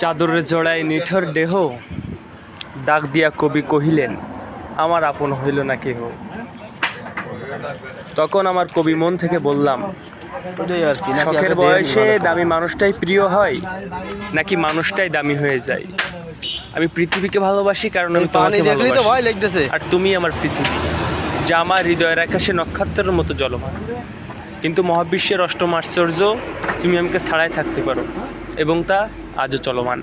চাদরের জড়ায় নিঠর দেহ ডাক দিয়া কবি কহিলেন আমার আপন হইল না কেহ? তখন আমার কবি মন থেকে বললাম শখের বয়সে দামি মানুষটাই প্রিয় হয় নাকি মানুষটাই দামি হয়ে যায়? আমি পৃথিবীকে ভালোবাসি কারণ আমি তোমাকে দেখলেই তো ভালোবাসি। আর তুমি আমার পৃথিবী যা আমার হৃদয়ের আকাশে নক্ষত্রের মতো জলমান কিন্তু মহাবিশ্বের অষ্টম আশ্চর্য তুমি আমাকে ছাড়াই থাকতে পারো। এবং তা আজও চলমান।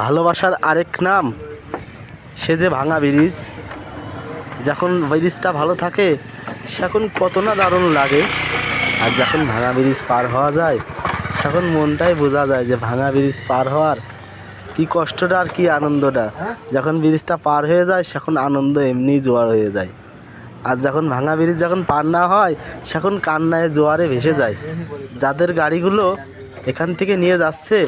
ভালোবাসার আরেক নাম, সে যে ভাঙা ব্রিজ যখন ব্রিজটা ভালো থাকে, সেখন কত না দারুণ লাগে। আর যখন ভাঙা ব্রিজ পার হওয়া যায় তখন মনটাই বোঝা যায় যে ভাঙা ব্রিজ পার হওয়ার কি কষ্টটা আর কি আনন্দটা। যখন ব্রিজটা পার হয়ে যায়, সেখন আনন্দ এমনি জোয়ার হয়ে যায়। আর যখন ভাঙা ব্রিজ যখন পার না হয় সেখন কান্নায় জোয়ারে ভেসে যায়। যাদের গাড়িগুলো এখান থেকে নিয়ে যাচ্ছে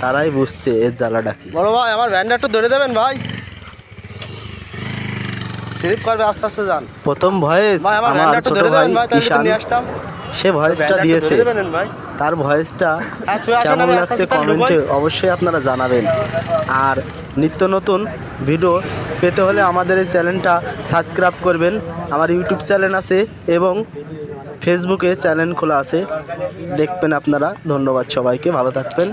তারাই বুঝছে এর জ্বালাটা কি। বড় ভাই আমার ভ্যানটা একটু ধরে দেবেন ভাই। স্লিপ করবে আস্তে আস্তে যান। প্রথম ভয়েস আমার ছোট ধরে ভাই দেবেন ভাই তাহলে ঈশান নিয়ে আসতাম। সে ভয়েসটা দিয়েছে। তার ভয়েসটা হ্যাঁ, কেমন লাগছে কমেন্টে অবশ্যই আপনারা জানাবেন। আর নিত্য নতুন ভিডিও পেতে হলে আমাদের এই চ্যানেলটা সাবস্ক্রাইব করবেন। আমার ইউটিউব চ্যানেল আছে এবং ফেসবুকে চ্যানেল খোলা আছে। দেখবেন আপনারা। ধন্যবাদ সবাইকে। ভালো থাকবেন।